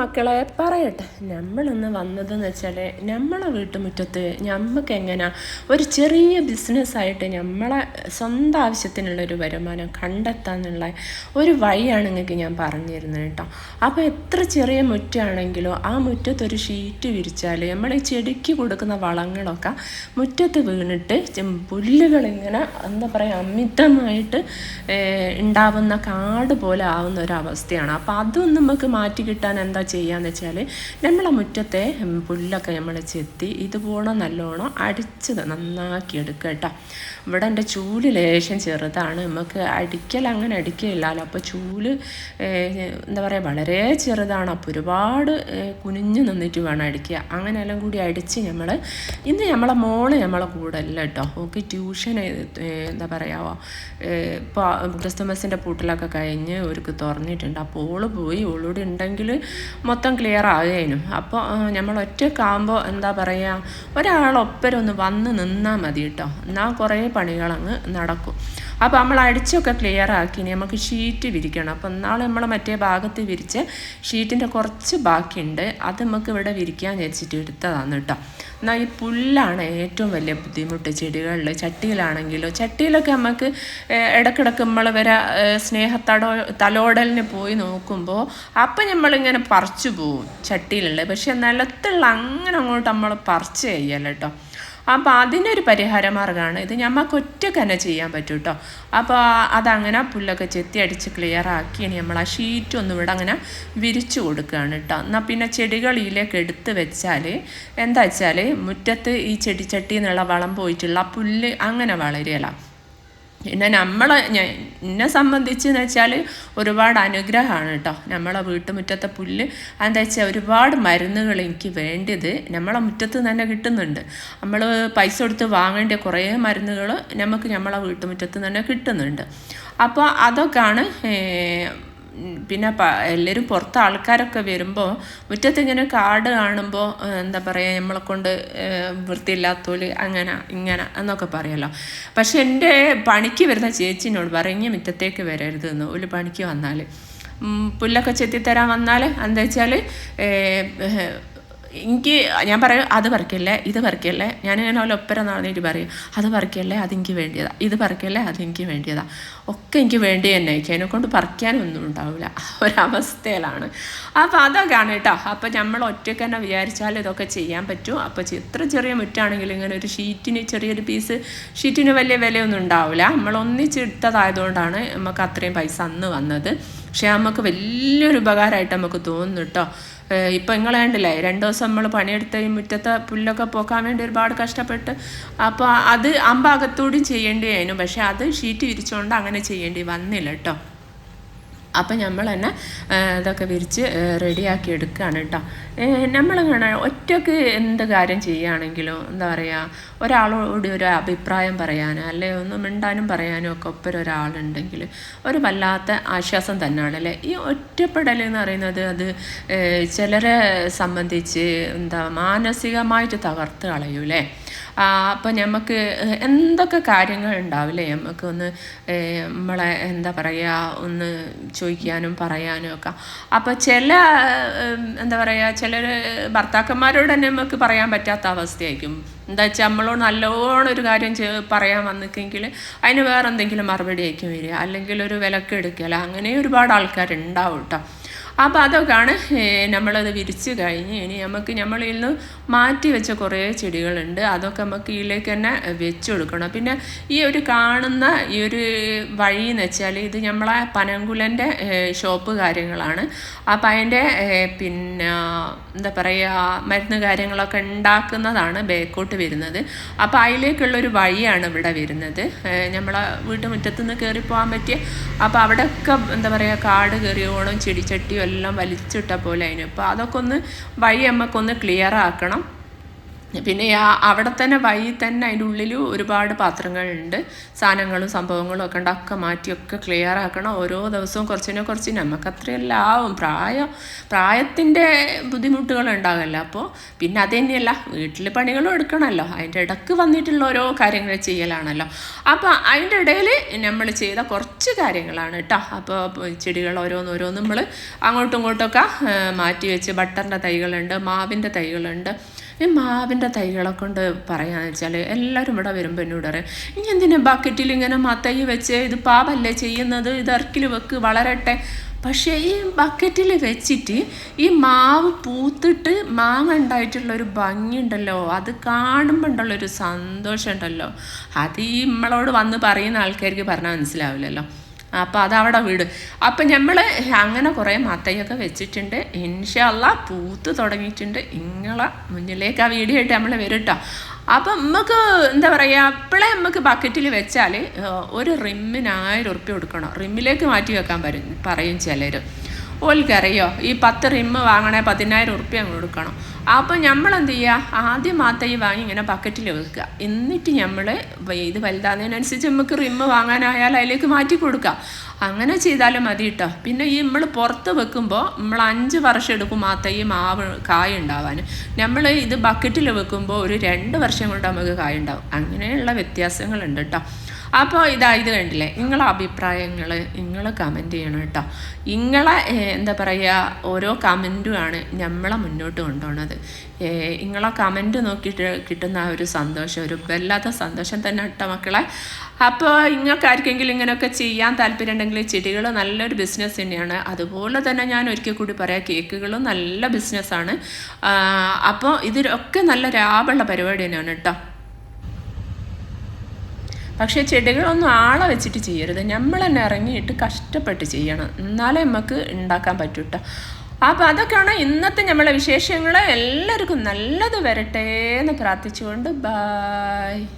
മക്കളെ പറയട്ടെ. നമ്മളൊന്ന് വന്നതെന്ന് വെച്ചാൽ നമ്മളെ വീട്ടുമുറ്റത്ത് നമുക്ക് എങ്ങനെ ഒരു ചെറിയ ബിസിനസ്സായിട്ട് നമ്മളെ സ്വന്തം ആവശ്യത്തിനുള്ളൊരു വരുമാനം കണ്ടെത്താന്നുള്ള ഒരു വഴിയാണ് നിങ്ങൾക്ക് ഞാൻ പറഞ്ഞിരുന്നത് കേട്ടോ. അപ്പോൾ എത്ര ചെറിയ മുറ്റാണെങ്കിലും ആ മുറ്റത്തൊരു ഷീറ്റ് വിരിച്ചാൽ നമ്മൾ ഈ ചെടിക്ക് കൊടുക്കുന്ന വളങ്ങളൊക്കെ മുറ്റത്ത് വീണിട്ട് പുല്ലുകളിങ്ങനെ എന്താ പറയുക അമിതമായിട്ട് ഉണ്ടാവുന്ന കാട് പോലെ ആവുന്ന ഒരു അവസ്ഥയാണ്. അപ്പോൾ അതൊന്നും നമുക്ക് മാറ്റി കിട്ടാൻ എന്താ ചെയ്യാന്ന് വെച്ചാൽ നമ്മളെ മുറ്റത്തെ പുല്ലൊക്കെ നമ്മൾ ചെത്തി ഇതുപോലെ നല്ലോണം അടിച്ചത് നന്നാക്കി എടുക്കുക കേട്ടോ. ഇവിടെ എന്റെ ചൂൽ ലേശം ചെറുതാണ്. നമുക്ക് അടിക്കൽ അങ്ങനെ അടിക്കില്ലല്ലോ അപ്പോൾ ചൂൽ എന്താ പറയുക വളരെ ചെറുതാണ്. അപ്പോൾ ഒരുപാട് കുനിഞ്ഞു നിന്നിട്ട് വേണം അടിക്കുക. അങ്ങനെ എല്ലാം കൂടി അടിച്ച് നമ്മൾ ഇന്ന് നമ്മളെ മോൾ നമ്മളെ കൂടെ അല്ല കേട്ടോ. ഓക്കെ ട്യൂഷൻ എന്താ പറയുക ഇപ്പോൾ ക്രിസ്തുമസിന്റെ പൂട്ടിലൊക്കെ കഴിഞ്ഞ് ഒരുക്ക് തുറന്നിട്ടുണ്ട്. അപ്പോൾ ഓൾ പോയി. ഓളോട് ഉണ്ടെങ്കിൽ മൊത്തം ക്ലിയർ ആകുകയും അപ്പോൾ നമ്മൾ ഒറ്റക്കാകുമ്പോൾ എന്താ പറയുക ഒരാളൊപ്പരൊന്ന് വന്ന് നിന്നാൽ മതി കേട്ടോ എന്നാൽ കുറേ പണികളങ്ങ് നടക്കും. അപ്പോൾ നമ്മൾ അടിച്ചൊക്കെ ക്ലിയർ ആക്കി. നമുക്ക് ഷീറ്റ് വിരിക്കണം. അപ്പോൾ നാളെ നമ്മൾ മറ്റേ ഭാഗത്ത് വിരിച്ച് ഷീറ്റിന്റെ കുറച്ച് ബാക്കിയുണ്ട്. അത് നമുക്ക് ഇവിടെ വിരിക്കാൻ വെച്ചിട്ട് എടുത്തതാണ് കേട്ടോ. എന്നാൽ ഈ പുല്ലാണ് ഏറ്റവും വലിയ ബുദ്ധിമുട്ട് ചെടികളിൽ ചട്ടിയിലാണെങ്കിലോ ചട്ടിയിലൊക്കെ നമുക്ക് ഇടക്കിടക്ക് നമ്മൾ വരെ സ്നേഹത്തടോ തലോടലിന് പോയി നോക്കുമ്പോൾ അപ്പം നമ്മളിങ്ങനെ പറിച്ചു പോവും ചട്ടിയിലുള്ളത്. പക്ഷെ നിലത്തുള്ള അങ്ങനെ അങ്ങോട്ട് നമ്മൾ പറിച്ച് ചെയ്യല്ലോ കേട്ടോ. അപ്പോൾ അതിനൊരു പരിഹാര മാർഗമാണ് ഇത് ഞമ്മക്ക് ഒറ്റയ്ക്ക് തന്നെ ചെയ്യാൻ പറ്റും കേട്ടോ അപ്പോൾ അതങ്ങനെ പുല്ലൊക്കെ ചെത്തി അടിച്ച് ക്ലിയർ ആക്കി ഇനി നമ്മൾ ആ ഷീറ്റ് ഒന്നും ഇവിടെ അങ്ങനെ വിരിച്ചു കൊടുക്കുകയാണ് കേട്ടോ. എന്നാൽ പിന്നെ ചെടികൾ ഇതിലേക്ക് എടുത്ത് വെച്ചാൽ എന്താ വെച്ചാൽ മുറ്റത്ത് ഈ ചെടിച്ചട്ടി എന്നുള്ള വളം പോയിട്ടുള്ള പുല്ല് അങ്ങനെ വളരുകയില്ല പിന്നെ നമ്മളെ എന്നെ സംബന്ധിച്ച് എന്ന് വെച്ചാൽ ഒരുപാട് അനുഗ്രഹമാണ് കേട്ടോ നമ്മളെ വീട്ടുമുറ്റത്തെ പുല്ല് എന്താ വെച്ചാൽ ഒരുപാട് മരുന്നുകൾ എനിക്ക് വേണ്ടത് നമ്മളെ മുറ്റത്ത് തന്നെ കിട്ടുന്നുണ്ട്. നമ്മൾ പൈസ കൊടുത്ത് വാങ്ങേണ്ട കുറേ മരുന്നുകൾ നമുക്ക് നമ്മളെ വീട്ടുമുറ്റത്ത് തന്നെ കിട്ടുന്നുണ്ട്. അപ്പോൾ അതൊക്കെയാണ് പിന്നെ എല്ലാവരും പുറത്ത് ആൾക്കാരൊക്കെ വരുമ്പോൾ മുറ്റത്ത് ഇങ്ങനെ കാട് കാണുമ്പോൾ എന്താ പറയുക നമ്മളെ കൊണ്ട് വൃത്തിയില്ലാത്തോൽ അങ്ങനെ ഇങ്ങനെ എന്നൊക്കെ പറയല്ലോ. പക്ഷെ എന്റെ പണിക്ക് വരുന്ന ചേച്ചിനോട് "ഇനി മുറ്റത്തേക്ക് വരരുത് എന്ന് ഒരു പണിക്ക് വന്നാൽ പുല്ലൊക്കെ ചെത്തിത്തരാൻ വന്നാൽ എന്താ വെച്ചാൽ എനിക്ക് ഞാൻ പറയും അത് പറിക്കല്ലേ ഇത് പറിക്കല്ലേ? ഞാനിങ്ങനെ അവളെ ഒപ്പര നടന്നിട്ട് പറയും അത് പറിക്കല്ലേ അതെനിക്ക് വേണ്ടിയതാ ഇത് പറിക്കല്ലേ അതെനിക്ക് വേണ്ടിയതാ. ഒക്കെ എനിക്ക് വേണ്ടി തന്നെ എനിക്ക് അതിനെ കൊണ്ട് പറിക്കാനൊന്നും ഉണ്ടാവില്ല. ഒരവസ്ഥയിലാണ്. അപ്പോൾ അതൊക്കെയാണ് കേട്ടോ. അപ്പോൾ നമ്മൾ ഒറ്റയ്ക്ക് തന്നെ വിചാരിച്ചാൽ ഇതൊക്കെ ചെയ്യാൻ പറ്റും. അപ്പോൾ ഇത്ര ചെറിയ മുറ്റാണെങ്കിലും ഇങ്ങനെ ഒരു ഷീറ്റിന് ചെറിയൊരു പീസ് ഷീറ്റിന് വലിയ വിലയൊന്നും ഉണ്ടാവില്ല. നമ്മൾ ഒന്നിച്ചെടുത്തതായതുകൊണ്ടാണ് നമുക്ക് അത്രയും പൈസ അന്ന് വന്നത്. പക്ഷേ നമുക്ക് വലിയൊരു ഉപകാരമായിട്ട് നമുക്ക് തോന്നുന്നു കേട്ടോ ഇപ്പം നിങ്ങൾ കണ്ടില്ലേ രണ്ട് ദിവസം നമ്മൾ പണിയെടുത്ത ഈ മുറ്റത്തെ പുല്ലൊക്കെ പോക്കാൻ വേണ്ടി ഒരുപാട് കഷ്ടപ്പെട്ട് അപ്പോൾ അത് അമ്പാകത്തോടും ചെയ്യേണ്ടി ആയിരുന്നു പക്ഷേ അത് ഷീറ്റ് വിരിച്ചുകൊണ്ട് അങ്ങനെ ചെയ്യേണ്ടി വന്നില്ല കേട്ടോ അപ്പം നമ്മൾ തന്നെ ഇതൊക്കെ വിരിച്ച് റെഡിയാക്കി എടുക്കുകയാണ് കേട്ടോ നമ്മൾ ഇങ്ങനെ ഒറ്റയ്ക്ക് എന്ത് കാര്യം ചെയ്യുകയാണെങ്കിലും എന്താ പറയുക ഒരാളോട് ഒരു അഭിപ്രായം പറയാനോ അല്ലെ ഒന്ന് മിണ്ടാനും പറയാനും ഒക്കെ ഒപ്പം ഒരാളുണ്ടെങ്കിൽ ഒരു വല്ലാത്ത ആശ്വാസം തന്നെയാണ് അല്ലേ? ഈ ഒറ്റപ്പെടൽ എന്ന് പറയുന്നത് അത് ചിലരെ സംബന്ധിച്ച് എന്താ മാനസികമായിട്ട് തകർത്ത് കളയൂലേ? അപ്പം നമുക്ക് എന്തൊക്കെ കാര്യങ്ങൾ ഉണ്ടാവില്ലേ? നമുക്ക് ഒന്ന് നമ്മളെ എന്താ പറയുക ഒന്ന് ചോദിക്കാനും പറയാനും ഒക്കെ. അപ്പോൾ ചില എന്താ പറയുക ചില ഭർത്താക്കന്മാരോട് തന്നെ നമുക്ക് പറയാൻ പറ്റാത്ത അവസ്ഥയായിരിക്കും. എന്താ വെച്ചാൽ നമ്മളോട് നല്ലോണം ഒരു കാര്യം പറയാൻ വന്നിക്കെങ്കിൽ അതിന് വേറെ എന്തെങ്കിലും മറുപടി ആയിരിക്കും വരിക. അല്ലെങ്കിൽ ഒരു വിലക്ക് എടുക്കല അങ്ങനെ ഒരുപാട് ആൾക്കാരുണ്ടാവും കേട്ടോ അപ്പോൾ അതൊക്കെയാണ് നമ്മളത് വിരിച്ച് കഴിഞ്ഞ് ഇനി നമുക്ക് നമ്മളിൽ നിന്ന് മാറ്റി വെച്ച കുറേ ചെടികളുണ്ട്. അതൊക്കെ നമുക്ക് ഇതിലേക്ക് തന്നെ വെച്ച് കൊടുക്കണം. പിന്നെ ഈ ഒരു കാണുന്ന ഈ ഒരു വഴി എന്ന് വെച്ചാൽ ഇത് നമ്മളെ പനങ്കുലന്റെ ഷോപ്പ് കാര്യങ്ങളാണ്. അപ്പം അതിന്റെ പിന്നെ എന്താ പറയുക മരുന്ന് കാര്യങ്ങളൊക്കെ ഉണ്ടാക്കുന്നതാണ് ബേക്കോട്ട് വരുന്നത്. അപ്പോൾ അതിലേക്കുള്ളൊരു വഴിയാണ് ഇവിടെ വരുന്നത്. നമ്മളെ വീട്ടുമുറ്റത്തുനിന്ന് കയറി പോകാൻ പറ്റിയ അപ്പോൾ അവിടെയൊക്കെ എന്താ പറയുക കാട് കയറിയോണം ചെടിച്ചട്ടിയും എല്ലാം വലിച്ചിട്ട പോലെ അതിന് അപ്പോൾ അതൊക്കെ ഒന്ന് വഴി നമുക്കൊന്ന് ക്ലിയർ ആക്കണം. പിന്നെ ആ അവിടെ തന്നെ വഴി തന്നെ അതിന്റെ ഉള്ളിൽ ഒരുപാട് പാത്രങ്ങളുണ്ട്. സാധനങ്ങളും സംഭവങ്ങളും ഒക്കെ ഉണ്ട്. ഒക്കെ മാറ്റിയൊക്കെ ക്ലിയർ ആക്കണം. ഓരോ ദിവസവും കുറച്ചിനെ കുറച്ച് നമുക്ക് അത്രയല്ല ആവും പ്രായം പ്രായത്തിന്റെ ബുദ്ധിമുട്ടുകൾ അപ്പോൾ പിന്നെ അത് തന്നെയല്ല. വീട്ടിൽ പണികളും എടുക്കണമല്ലോ അതിന്റെ ഇടയ്ക്ക് വന്നിട്ടുള്ള ഓരോ കാര്യങ്ങൾ ചെയ്യലാണല്ലോ. അപ്പോൾ അതിന്റെ ഇടയിൽ നമ്മൾ ചെയ്ത കുറച്ച് കാര്യങ്ങളാണ് കേട്ടോ. അപ്പോൾ ചെടികൾ ഓരോന്ന് ഓരോന്ന് നമ്മൾ അങ്ങോട്ടും ഇങ്ങോട്ടൊക്കെ ആ, മാറ്റി വെച്ച് ബട്ടറിന്റെ തൈകളുണ്ട് മാവിന്റെ തൈകളുണ്ട്. ഈ മാവിന്റെ തൈകളെ കൊണ്ട് പറയാന്ന് വെച്ചാൽ എല്ലാവരും ഇവിടെ വരുമ്പോൾ എന്നോട് പറയും ഇനി എന്തിനാ ബക്കറ്റിൽ ഇങ്ങനെ മത്തൈ വെച്ച് ഇത് പാവല്ലേ ചെയ്യുന്നത്? ഇത് ഇറക്കിൽ വെക്ക് വളരട്ടെ. പക്ഷേ ഈ ബക്കറ്റിൽ വെച്ചിട്ട് ഈ മാവ് പൂത്തിട്ട് മാങ്ങ ഉണ്ടായിട്ടുള്ളൊരു ഭംഗിയുണ്ടല്ലോ. അത് കാണുമ്പോൾ ഉണ്ടല്ലോ ഒരു സന്തോഷമുണ്ടല്ലോ. അത് ഈ നമ്മളോട് വന്ന് പറയുന്ന ആൾക്കാർക്ക് പറഞ്ഞാൽ മനസ്സിലാവില്ലല്ലോ. അപ്പോൾ അതവിടെ വീട്. അപ്പം നമ്മൾ അങ്ങനെ കുറേ മത്തയൊക്കെ വെച്ചിട്ടുണ്ട്. ഇൻഷല്ല പൂത്ത് തുടങ്ങിയിട്ടുണ്ട്. ഇങ്ങളെ മുന്നിലേക്ക് ആ വീഡിയോ ആയിട്ട് നമ്മൾ വരും അപ്പം നമുക്ക് എന്താ പറയുക അപ്പോഴേ നമുക്ക് ബക്കറ്റിൽ വെച്ചാൽ ഒരു റിമ്മിന് ആയിരം ഉറുപ്പ്യ കൊടുക്കണം. റിമ്മിലേക്ക് മാറ്റി വെക്കാൻ പറയും പറയും ചിലർ ഓൽക്കറിയോ ഈ പത്ത് റിമ്മ് വാങ്ങണേ പതിനായിരം ഉറുപ്പ്യ അങ്ങ് കൊടുക്കണം. അപ്പോൾ നമ്മൾ എന്ത് ചെയ്യുക ആദ്യം മാത്രം ഈ വാങ്ങി ഇങ്ങനെ ബക്കറ്റിൽ വെക്കുക. എന്നിട്ട് നമ്മൾ ഇത് വലുതാകുന്നതിനനുസരിച്ച് നമുക്ക് റിമ്മ് വാങ്ങാനായാൽ അതിലേക്ക് മാറ്റി കൊടുക്കാം. അങ്ങനെ ചെയ്താലും മതി കേട്ടോ പിന്നെ ഈ നമ്മൾ പുറത്ത് വെക്കുമ്പോൾ നമ്മൾ അഞ്ച് വർഷം എടുക്കും മാത്രം ഈ മാവ് കായ ഉണ്ടാവാൻ നമ്മൾ ഇത് ബക്കറ്റിൽ വെക്കുമ്പോൾ ഒരു രണ്ട് വർഷം കൊണ്ട് നമുക്ക് കായ ഉണ്ടാവും. അങ്ങനെയുള്ള വ്യത്യാസങ്ങളുണ്ട് കേട്ടോ അപ്പോൾ ഇതാ ഇത് കണ്ടില്ലേ? നിങ്ങളെ അഭിപ്രായങ്ങൾ നിങ്ങൾ കമന്റ് ചെയ്യണം കേട്ടോ. നിങ്ങളെ എന്താ പറയുക ഓരോ കമന്റുമാണ് നമ്മളെ മുന്നോട്ട് കൊണ്ടുപോകുന്നത് നിങ്ങളെ കമന്റ് നോക്കിയിട്ട് കിട്ടുന്ന ആ ഒരു സന്തോഷം ഒരു വല്ലാത്ത സന്തോഷം തന്നെ കേട്ടോ മക്കളെ. അപ്പോൾ നിങ്ങൾക്ക് ആർക്കെങ്കിലും ഇങ്ങനെയൊക്കെ ചെയ്യാൻ താല്പര്യം ഉണ്ടെങ്കിൽ ചെടികൾ നല്ലൊരു ബിസിനസ് തന്നെയാണ്. അതുപോലെ തന്നെ ഞാൻ ഒരിക്കൽ കൂടി പറയാം കേക്കുകളും നല്ല ബിസിനസ്സാണ് അപ്പോൾ ഇതിലൊക്കെ നല്ല ലാഭമുള്ള പരിപാടി തന്നെയാണ് കേട്ടോ. പക്ഷേ ചെടികളൊന്നും ആളെ വെച്ചിട്ട് ചെയ്യരുത്. നമ്മൾ തന്നെ ഇറങ്ങിയിട്ട് കഷ്ടപ്പെട്ട് ചെയ്യണം. എന്നാലേ നമുക്ക് ഉണ്ടാക്കാൻ പറ്റൂട്ടോ. അപ്പം അതൊക്കെയാണ് ഇന്നത്തെ നമ്മളെ വിശേഷങ്ങൾ എല്ലാവർക്കും നല്ലത് വരട്ടെ എന്ന് പ്രാർത്ഥിച്ചുകൊണ്ട് ബായ്